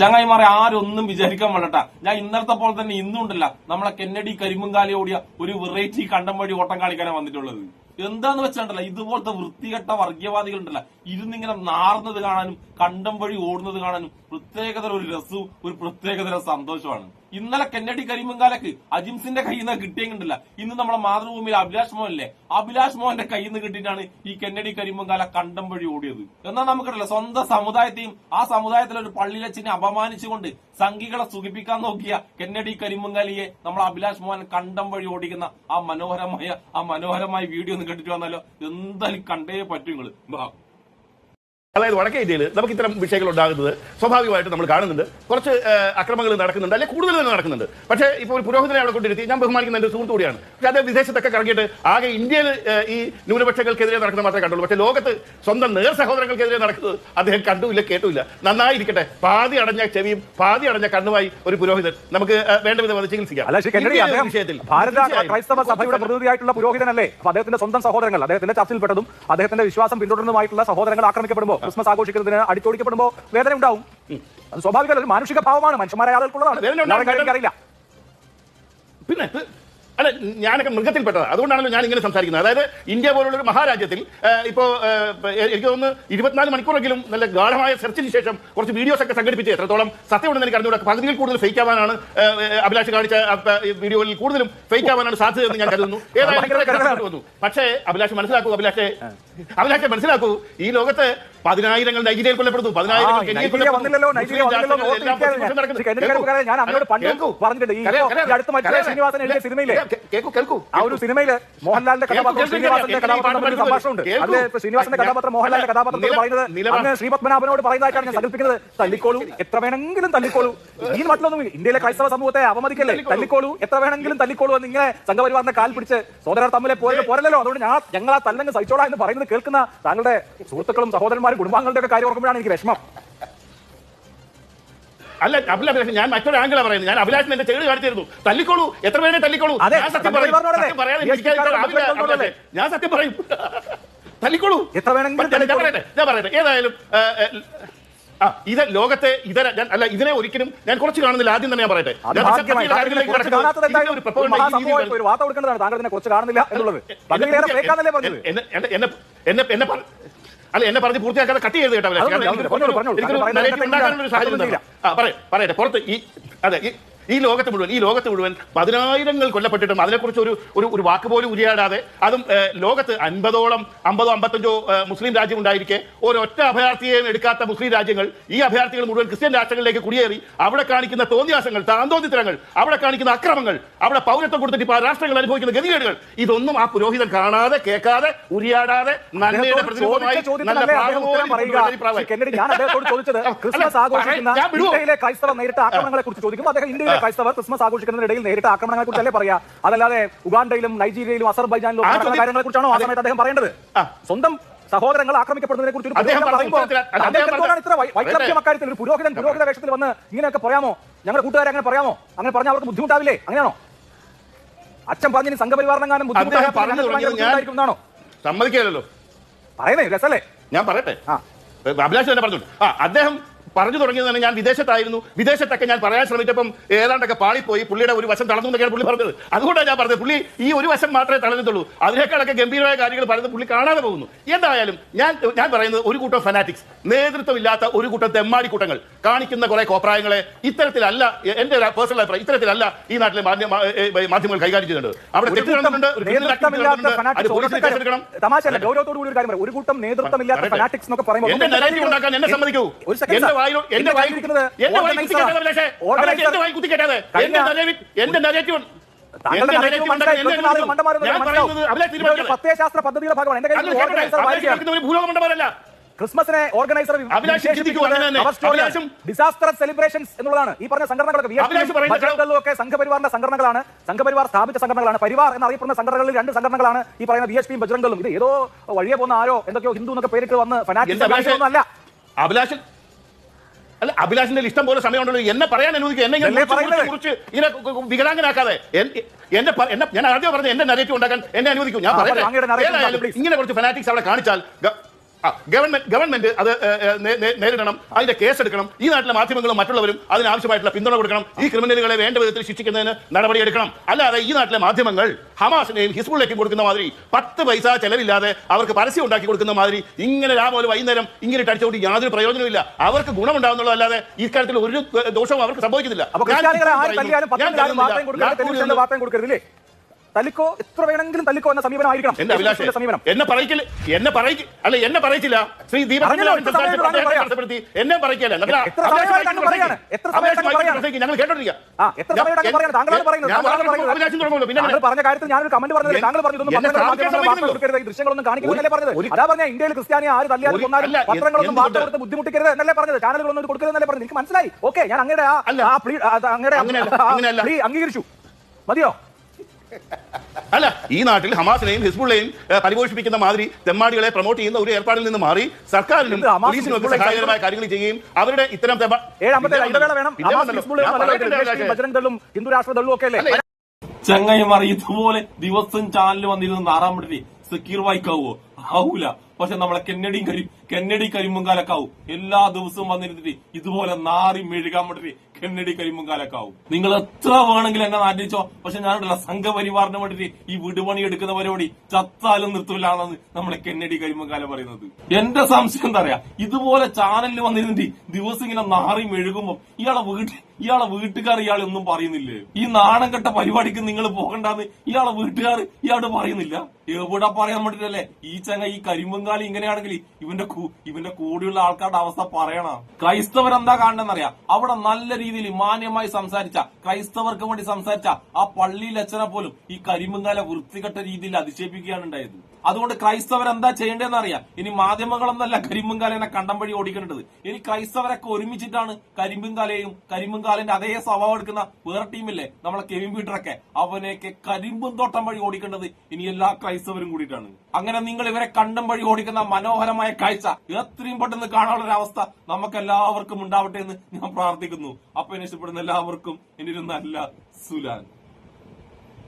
ചങ്ങായിമാരെ ആരൊന്നും വിചാരിക്കാൻ വേണ്ടട്ടാ ഞാൻ ഇന്നലത്തെ പോലെ തന്നെ ഇന്നും ഉണ്ടല്ല നമ്മളെ കെന്നഡി കരിമ്പുംകാലി ഓടിയ ഒരു വെറൈറ്റി കണ്ടം വഴി ഓട്ടം കാണിക്കാനാണ് വന്നിട്ടുള്ളത്. എന്താന്ന് വെച്ചാണ്ടല്ല ഇതുപോലത്തെ വൃത്തികെട്ട വർഗീയവാദികൾ ഉണ്ടല്ല ഇരുന്നിങ്ങനെ നാർന്നത് കാണാനും കണ്ടം വഴി ഓടുന്നത് കാണാനും പ്രത്യേകത ഒരു രസവും ഒരു പ്രത്യേകതര സന്തോഷമാണ്. ഇന്നലെ കെന്നഡി കരിമങ്കാലക്ക് അജിംസിന്റെ കയ്യിൽ നിന്ന് കിട്ടിയെങ്കിണ്ടല്ല ഇന്ന് നമ്മുടെ മാതൃഭൂമിയിൽ അഭിലാഷ് മോഹൻ അല്ലേ അഭിലാഷ് മോഹന്റെ കയ്യിൽ നിന്ന് കിട്ടിയിട്ടാണ് ഈ കെന്നഡി കരിമുങ്കാല കണ്ടം വഴി ഓടിയത്. എന്നാൽ നമുക്കറിയില്ല സ്വന്തം സമുദായത്തെയും ആ സമുദായത്തിലെ ഒരു പള്ളിയിലച്ചിനെ അപമാനിച്ചുകൊണ്ട് സംഘികളെ സുഖിപ്പിക്കാൻ നോക്കിയ കെന്നഡി കരിമുങ്കാലിയെ നമ്മൾ അഭിലാഷ് മോഹൻ കണ്ടം വഴി ഓടിക്കുന്ന ആ മനോഹരമായ ആ മനോഹരമായ വീഡിയോ ഒന്ന് കണ്ടിട്ട് വന്നാലോ എന്തായാലും കണ്ടേ പറ്റും നിങ്ങൾ. അതായത് വടക്കേ ഇന്ത്യയിൽ നമുക്ക് ഇത്തരം വിഷയങ്ങൾ ഉണ്ടാകുന്നത് സ്വാഭാവികമായിട്ട് നമ്മൾ കാണുന്നുണ്ട്. കുറച്ച് അക്രമങ്ങൾ നടക്കുന്നുണ്ട്. അല്ലെങ്കിൽ കൂടുതൽ തന്നെ നടക്കുന്നുണ്ട്. പക്ഷേ ഇപ്പോൾ ഒരു പുരോഹിതനെ അവിടെ കൊണ്ടിരുത്തി. ഞാൻ ബഹുമാനിക്കുന്ന എന്റെ സുഹൃത്തു കൂടിയാണ് പക്ഷേ അദ്ദേഹം വിദേശത്തൊക്കെ കറങ്ങിയിട്ട് ആകെ ഇന്ത്യയിൽ ഈ ന്യൂനപക്ഷങ്ങൾക്കെതിരെ നടക്കുന്നത് മാത്രമേ കണ്ടുള്ളൂ. പക്ഷേ ലോകത്ത് സ്വന്തം നേർ സഹോദരങ്ങൾക്കെതിരെ നടക്കുന്നത് അദ്ദേഹം കണ്ടുമില്ല കേട്ടുമില്ല നന്നായിരിക്കട്ടെ. പാതി അടഞ്ഞ ചെവിയും പാതി അടഞ്ഞ കണ്ണുമായി ഒരു പുരോഹിതൻ നമുക്ക് വേണ്ട വിധം അത് ചികിത്സിക്കാം. വിഷയത്തിൽ ക്രൈസ്തവ സഭയുടെ പ്രതിനിധിയായിട്ടുള്ള പുരോഹിതനല്ലേ? അദ്ദേഹത്തിന്റെ സ്വന്തം സഹോദരങ്ങൾ അദ്ദേഹത്തിന്റെ ചർച്ചയിൽപ്പെട്ടതും അദ്ദേഹത്തിന്റെ വിശ്വാസം പിന്തുടരുന്നതുമായിട്ടുള്ള സഹോദരങ്ങൾ ആക്രമിക്കപ്പെടുമ്പോൾ ക്രിസ്മസ് ആഘോഷിക്കുന്നതിന് അടിച്ചോടിക്കപ്പെടുമ്പോൾ വേദന ഉണ്ടാവും. അത് സ്വാഭാവികമല്ല ഒരു മാനുഷിക ഭാവമാണ്. മനുഷ്യന്മാരെ ആളുകൾക്കുള്ളതാണ്. എല്ലാവരും പിന്നെ അല്ല ഞാനൊക്കെ മൃഗത്തിൽപ്പെട്ടതാണ് അതുകൊണ്ടാണല്ലോ ഞാൻ ഇങ്ങനെ സംസാരിക്കുന്നത്. അതായത് ഇന്ത്യ പോലുള്ള ഒരു മഹാരാജ്യത്തിൽ ഇപ്പോൾ എനിക്ക് തോന്നുന്നു ഇരുപത്തിനാല് മണിക്കൂറെങ്കിലും നല്ല ഗാഠമായ സെർച്ചിന് ശേഷം കുറച്ച് വീഡിയോസ് ഒക്കെ സംഘടിപ്പിച്ച്. എത്രത്തോളം സത്യമുണ്ടെന്ന് എനിക്ക് അറിഞ്ഞുകൂടെ പകുതിയിൽ കൂടുതൽ ഫേക്ക് ആവാനാണ് അഭിലാഷ് കാണിച്ച വീഡിയോയിൽ കൂടുതലും ഫേക്ക് ആവാനാണ് സാധ്യത എന്ന് ഞാൻ കരുതുന്നു. ഏതായാലും. പക്ഷേ അഭിലാഷ് മനസ്സിലാക്കൂ അഭിലാഷെ. അഭിലാഷെ മനസ്സിലാക്കൂ ഈ ലോകത്ത് പതിനായിരങ്ങൾ നൈജീരിയയിൽ കൊല്ലപ്പെടുന്നു. പതിനായിരങ്ങൾ ഞാൻ. അങ്ങോട്ട് പണ്ട് പറഞ്ഞിട്ടുണ്ട് ഈ അടുത്ത് മറ്റേ ശ്രീനിവാസൻ എഴുതിയ സിനിമയിലെ ആ ഒരു സിനിമയിൽ മോഹൻലാലിന്റെ കഥാപാത്രം ശ്രീനിവാസന്റെ സംഭാഷണമുണ്ട്. അതിൽ ശ്രീനിവാസന്റെ കഥാപാത്രം മോഹൻലാലിന്റെ കഥാപാത്രത്തിൽ പറയുന്നത് അങ്ങ് പറയുന്നതായിട്ടാണ് ഞാൻ സങ്കല്പിക്കുന്നത് തല്ലിക്കോളൂ എത്ര വേണമെങ്കിലും തല്ലിക്കോളൂ. ഈ മറ്റൊന്നും ഇന്ത്യയിലെ ക്രൈസ്തവ സമൂഹത്തെ അവമതിക്കല്ലേ? തല്ലിക്കോളൂ. എത്ര വേണമെങ്കിലും തല്ലിക്കോളൂ എന്ന് ഇങ്ങനെ സംഘപരിവാറിന്റെ കാൽ പിടിച്ച് സോദരർ തമ്മിലെ പോരല്ലോ. അതുകൊണ്ട് ഞാൻ ഞങ്ങൾ ആ തല്ലങ്ങ് സഹിച്ചോളാം എന്ന് പറയുന്നത് കേൾക്കുന്ന താങ്കളുടെ സുഹൃത്തുക്കളും സഹോദരന്മാരും കുടുംബാംഗങ്ങളുടെ ഒക്കെ കാര്യം ഓർക്കുമ്പോഴാണ് എനിക്ക് വിഷമം. അല്ല അഭിലാഷ് ഞാൻ മറ്റൊരു ആംഗിളാണ് പറയുന്നത്. ഞാൻ അഭിലാഷിന് എന്റെ ചെടി കാണിച്ചിരുന്നു. തല്ലിക്കോളൂ എത്ര പേരെ തല്ലിക്കോളൂ ഞാൻ സത്യം പറയും. ഞാൻ സത്യം പറയും. തല്ലിക്കോളൂ എത്ര വേണമെങ്കിലും ഞാൻ. പറയട്ടെ ഏതായാലും ആ ഇത് ലോകത്തെ ഇതര ഞാൻ അല്ല ഇതിനെ ഒരിക്കലും ഞാൻ കുറച്ച് കാണുന്നില്ല. ആദ്യം തന്നെ ഞാൻ പറയട്ടെ. താങ്കൾ കുറച്ച് കാണുന്നില്ല എന്നുള്ളത്. എന്നെ അല്ല എന്നെ പറഞ്ഞ് പൂർത്തിയാക്കാതെ കട്ട് ചെയ്ത് കേട്ടോ പറയട്ടെ പുറത്ത് ഈ അതെ ഈ ലോകത്ത് മുഴുവൻ ഈ ലോകത്ത് മുഴുവൻ പതിനായിരങ്ങൾ കൊല്ലപ്പെട്ടിട്ടും അതിനെക്കുറിച്ച് ഒരു ഒരു ഒരു വാക്ക് പോലും ഉരിയാടാതെ അതും ലോകത്ത് അൻപതോളം അമ്പതോ അമ്പത്തഞ്ചോ മുസ്ലിം രാജ്യം ഉണ്ടായിരിക്കെ. ഒരൊറ്റ അഭയാർത്ഥിയെയും എടുക്കാത്ത മുസ്ലിം രാജ്യങ്ങൾ ഈ അഭയാർത്ഥികൾ മുഴുവൻ ക്രിസ്ത്യൻ രാഷ്ട്രങ്ങളിലേക്ക് കുടിയേറി. അവിടെ കാണിക്കുന്ന തോന്നിയാസങ്ങൾ താന്തോന്നിത്തരങ്ങൾ അവിടെ കാണിക്കുന്ന അക്രമങ്ങൾ അവിടെ പൗരത്വം കൊടുത്തിട്ട് ഇപ്പോൾ ആ രാഷ്ട്രങ്ങൾ അനുഭവിക്കുന്ന ഗതികേടുകൾ ഇതൊന്നും ആ പുരോഹിതൻ കാണാതെ കേൾക്കാതെ ഉരിയാടാതെ നന്മയുടെ ഞാൻ അദ്ദേഹത്തോട് ചോദിച്ചത് ക്രിസ്മസ് ആഘോഷിക്കുന്ന ഇന്ത്യയിലെ ക്രൈസ്തവർ നേരിട്ട ആക്രമണങ്ങളെ കുറിച്ച് ചോദിക്കുമ്പോൾ അദ്ദേഹം ഇന്ത്യയിലെ ക്രൈസ്തവർ ക്രിസ്മസ് ആഘോഷിക്കുന്നതിനിടയിൽ നേരിട്ട് ആക്രമണങ്ങളെ കുറിച്ചല്ലേ പറയാ? അതല്ലാതെ ഉഗാണ്ടയിലും നൈജീരിയയിലും അസർബൈജാനിലും കാര്യങ്ങളെ കുറിച്ചാണോ ആ സമയത്ത് അദ്ദേഹം പറയേണ്ടത്? സ്വന്തം സഹോദരങ്ങൾ ആക്രമിക്കപ്പെടുന്നതിനെ കുറിച്ച് അക്കാര്യത്തിൽ ഒരു പുരോഹിതൻ പുരോഹിത വേഷത്തിൽ വന്ന് ഇങ്ങനെയൊക്കെ പറയാമോ? ഞങ്ങളുടെ കൂട്ടുകാരെ അങ്ങനെ പറയാമോ? അങ്ങനെ പറഞ്ഞാൽ അവർക്ക് ബുദ്ധിമുട്ടാവില്ലേ? അങ്ങനെയാണോ? അച്ഛൻ സംഘപരിവാറിനെങ്ങാനും പറഞ്ഞു ഞാൻ ബുദ്ധിമുട്ടായിരിക്കുന്നതാണോ സമ്മതിക്കില്ലല്ലോ പറയുന്നേ രസല്ലേ? ഞാൻ പറയട്ടെ. അഭിലാഷ് തന്നെ പറഞ്ഞു ആ അദ്ദേഹം പറഞ്ഞു തുടങ്ങിയത് തന്നെ ഞാൻ വിദേശത്തായിരുന്നു. വിദേശത്തൊക്കെ ഞാൻ പറയാൻ ശ്രമിച്ചപ്പം ഏതാണ്ടൊക്കെ പാളിപ്പോയി. പുള്ളിയുടെ ഒരു വശം തളർന്നു എന്നൊക്കെയാണ് പുള്ളി പറഞ്ഞത്. അതുകൊണ്ടാണ് ഞാൻ പറഞ്ഞത് പുള്ളി ഈ ഒരു വശം മാത്രമേ തളർന്നിട്ടുള്ളൂ അതിനേക്കാളൊക്കെ ഗംഭീരമായ കാര്യങ്ങൾ പറയുന്നത് പുള്ളി കാണാതെ പോകുന്നു. എന്തായാലും ഞാൻ ഞാൻ പറയുന്നത് ഒരു കൂട്ടം ഫനാറ്റിക്സ് നേതൃത്വമില്ലാത്ത ഒരു കൂട്ടം തെമ്മാടി കൂട്ടങ്ങൾ കാണിക്കുന്ന കുറെ കോപ്രായങ്ങളെ ഇത്തരത്തിലല്ല എന്റെ ഒരു പേഴ്സണൽ അഭിപ്രായം ഇത്തരത്തിലല്ല ഈ നാട്ടിലെ മാധ്യമങ്ങൾ കൈകാര്യം ചെയ്യുന്നുണ്ട് അവിടെ ഒരു കൂട്ടം നേതൃത്വമില്ലാത്ത. ഫനാറ്റിക്സ് എന്നൊക്കെ പറയുമ്പോൾ എന്നെ സമ്മതിക്കൂ. ഒരു sir. വായിലോ- എന്റെ വായിൽ- എന്റെ വായിൽ അഭിലാഷേ. എന്റെ വായിൽ എന്റെ എന്റെ ഇതൊരു തീരുമാനിക്കട്ടെ. പ്രത്യയശാസ്ത്ര പദ്ധതിയുടെ ഭാഗമാണ്. ഭൂലോകമണ്ഡപമല്ല. ക്രിസ്മസിനെ ഓർഗനൈസർ. ഡിസാസ്റ്റർ സെലിബ്രേഷൻസ് എന്നുള്ളതാണ്. ഈ പറഞ്ഞ സംഘടനകളൊക്കെ ഒക്കെ സംഘപരിവാറിന്റെ സംഘടനകളാണ്. സംഘപരിവാർ സ്ഥാപിച്ച സംഘടനകളാണ്. പരിവാർ എന്നറിയപ്പെടുന്ന സംഘടനകളിൽ രണ്ട് സംഘടനകളാണ് ഈ പറയുന്ന ബി എച്ച് പിയും ബജ്രംഗലും ഇത് ഏതോ വഴിയെ പോകുന്ന ആരോ എന്തൊക്കെയോ ഹിന്ദു എന്നൊക്കെ പേരിട്ട് വന്ന് ഫനാറ്റിക് അല്ല അഭിലാഷ്? അഭിലാഷൻ അല്ല അഭിലാഷിന്റെ ഇഷ്ടം പോലെ സമയമുണ്ടല്ലോ. എന്നെ പറയാൻ അനുവദിക്കുക. എന്നെ ഇങ്ങനെ കുറിച്ച്? ഇങ്ങനെ വികലാംഗനാക്കാതെ. എൻ- എന്റെ പ- എന്നെ ഞാൻ ആദ്യം പറഞ്ഞത് എന്റെ നരേറ്റീവ് ഉണ്ടാക്കാൻ എന്നെ അനുവദിക്കും. ഞാൻ പറയാം പറയട്ടെ. അങ്ങയുടെ narrative ഏതായാലും ഉണ്ടാക്കൂ, please. ഇങ്ങനെ കുറച്ച് ഫനാറ്റിക്സ് അവിടെ കാണിച്ചാൽ ഗ- ഗവൺമെന്റ് ഗവൺമെന്റ് അത് നേരിടണം അതിന്റെ കേസെടുക്കണം. ഈ നാട്ടിലെ മാധ്യമങ്ങളും മറ്റുള്ളവരും അതിനാവശ്യമായിട്ടുള്ള പിന്തുണ കൊടുക്കണം. ഈ ക്രിമിനലുകളെ വേണ്ട വിധത്തിൽ ശിക്ഷിക്കുന്നതിന് നടപടിയെടുക്കണം. അല്ലാതെ ഈ നാട്ടിലെ മാധ്യമങ്ങൾ ഹമാസിനെയും ഹിസ്ബുളിലേക്കും കൊടുക്കുന്ന മാതിരി പത്ത് പൈസ ചെലവില്ലാതെ അവർക്ക് പരസ്യം ഉണ്ടാക്കി കൊടുക്കുന്ന മാതിരി ഇങ്ങനെ രാവിലെ വൈകുന്നേരം ഇങ്ങനെ അടിച്ചുകൊണ്ട് യാതൊരു പ്രയോജനമില്ല അവർക്ക് ഗുണമുണ്ടാവുന്നുള്ളതല്ലാതെ കാര്യത്തിൽ ഒരു ദോഷവും അവർക്ക് സംഭവിക്കുന്നില്ല. തല്ലിക്കോ? എത്ര വേണമെങ്കിലും തല്ലിക്കോ എന്ന സമീപനമായിരിക്കണം. എന്റെ അഭിലാഷത്തിന്റെ സമീപനം. എന്നെ പറയിക്കില്ല എന്നെ പറയിക്കില്ല അല്ല എന്നെ പറയിച്ചില്ല. ശ്രീ? തടസ്സപ്പെടുത്തി എന്നെ പറയിക്കല്ല? ഞങ്ങൾ കേട്ടോണ്ടിരിക്കുക പറഞ്ഞ കാര്യത്തിൽ ഞാനൊരു കമന്റ് പറഞ്ഞത് താങ്കൾ പറഞ്ഞു ദൃശ്യങ്ങളൊന്നും അതാ പറഞ്ഞ ഇന്ത്യയിൽ ക്രിസ്ത്യാനി ആര് തല്ലിയാലും കൊന്നാലും പത്രങ്ങളൊന്നും വാർത്ത കൊടുത്ത് ബുദ്ധിമുട്ടിക്കരുത് എന്നല്ലേ പറഞ്ഞത്? ചാനലുകളൊന്നും കൊടുക്കരുതെന്നല്ലേ പറഞ്ഞത്? എനിക്ക് മനസ്സിലായി. ഓക്കെ ഞാൻ അങ്ങയുടെ അങ്ങയുടെ അംഗീകരിച്ചു. മതിയോ? അല്ല ഈ നാട്ടിൽ ഹമാസിനെയും ഹിസ്ബുള്ളയും പരിപോഷിപ്പിക്കുന്ന മാതിരി തെമ്മാടികളെ പ്രൊമോട്ട് ചെയ്യുന്ന ഒരു ഏർപ്പാടിൽ നിന്ന് മാറി സർക്കാരിനും പോലീസിനും ഒക്കെ സഹായകരമായ കാര്യങ്ങൾ ചെയ്യുകയും അവരുടെ ഇത്തരം ചെങ്ങയും ഹിന്ദു രാഷ്ട്ര ഒക്കെ അല്ലേ? ദിവസം ചാനൽ വന്നിരുന്ന ആറാം മണി സക്കീർ വായിക്കാവോ? ആവൂല. പക്ഷെ നമ്മളെ കെന്നഡിയും കരി കെന്നഡി കരിമ്പുംകാലക്കാവും എല്ലാ ദിവസവും വന്നിരുന്നിട്ട് ഇതുപോലെ നാറി മെഴുകാൻ വേണ്ടിട്ട് കെന്നഡി കരിമ്പുംകാലക്കാവും നിങ്ങൾ എത്ര വേണമെങ്കിലും എന്നെ നാട്ടിച്ചോ പക്ഷെ ഞാനുണ്ടല്ല സംഘപരിവാറിന് വേണ്ടിട്ട് ഈ വിടുപണി എടുക്കുന്ന പരിപാടി ചത്താലും നിർത്തൂലാണെന്ന് നമ്മളെ കെന്നഡി കരിമ്പുംകാല പറയുന്നത്. എന്റെ സംശയം എന്താ പറയാ ഇതുപോലെ ചാനലിൽ വന്നിരുന്നിട്ട് ദിവസം ഇങ്ങനെ നാറി മെഴുകുമ്പോ ഇയാളെ വീട്ടിൽ ഇയാളെ വീട്ടുകാർ ഇയാൾ ഒന്നും പറയുന്നില്ലേ? ഈ നാണം കെട്ട പരിപാടിക്ക് നിങ്ങൾ പോകണ്ടെന്ന് ഇയാളെ വീട്ടുകാർ ഇയാളോട് പറയുന്നില്ല? എവിടെ പറയാൻ വേണ്ടിട്ടല്ലേ? ഈ ചങ്ങ ഈ കരിമ്പങ്കാലി ഇങ്ങനെയാണെങ്കിൽ ഇവന്റെ ഇവന്റെ കൂടെയുള്ള ആൾക്കാരുടെ അവസ്ഥ പറയണം. ക്രൈസ്തവരെന്താ കാണണമെന്നറിയാം അവിടെ നല്ല രീതിയിൽ മാന്യമായി സംസാരിച്ച ക്രൈസ്തവർക്ക് വേണ്ടി സംസാരിച്ച ആ പള്ളിയിൽ അച്ഛനെ പോലും ഈ കരിമുങ്ങാല വൃത്തികെട്ട രീതിയിൽ അധിക്ഷേപിക്കുകയാണ് ഉണ്ടായത്. അതുകൊണ്ട് ക്രൈസ്തവർ എന്താ ചെയ്യേണ്ടതെന്ന് അറിയാം ഇനി മാധ്യമങ്ങളൊന്നല്ല കരിമ്പുംകാലിനെ കണ്ടം വഴി ഓടിക്കേണ്ടത്. ഇനി ക്രൈസ്തവരൊക്കെ ഒരുമിച്ചിട്ടാണ് കരിമ്പുംകാലയും കരിമ്പുംകാലിന്റെ അതേ സ്വഭാവം എടുക്കുന്ന വേറെ ടീമില്ലേ നമ്മളെ കെവിൻ പീറ്ററൊക്കെ. അവനെയൊക്കെ കരിമ്പും തോട്ടം വഴി ഓടിക്കേണ്ടത് ഇനി എല്ലാ ക്രൈസ്തവരും കൂടിയിട്ടാണ്. അങ്ങനെ നിങ്ങൾ ഇവരെ കണ്ടം വഴി ഓടിക്കുന്ന മനോഹരമായ കാഴ്ച. എത്രയും പെട്ടെന്ന് കാണാനുള്ള ഒരു അവസ്ഥ നമുക്ക് എല്ലാവർക്കും ഉണ്ടാവട്ടെ എന്ന് ഞാൻ പ്രാർത്ഥിക്കുന്നു. അപ്പൊ എന്നെ ഇഷ്ടപ്പെടുന്ന എല്ലാവർക്കും. ഇനി ഒരു നല്ല സുലാൻ.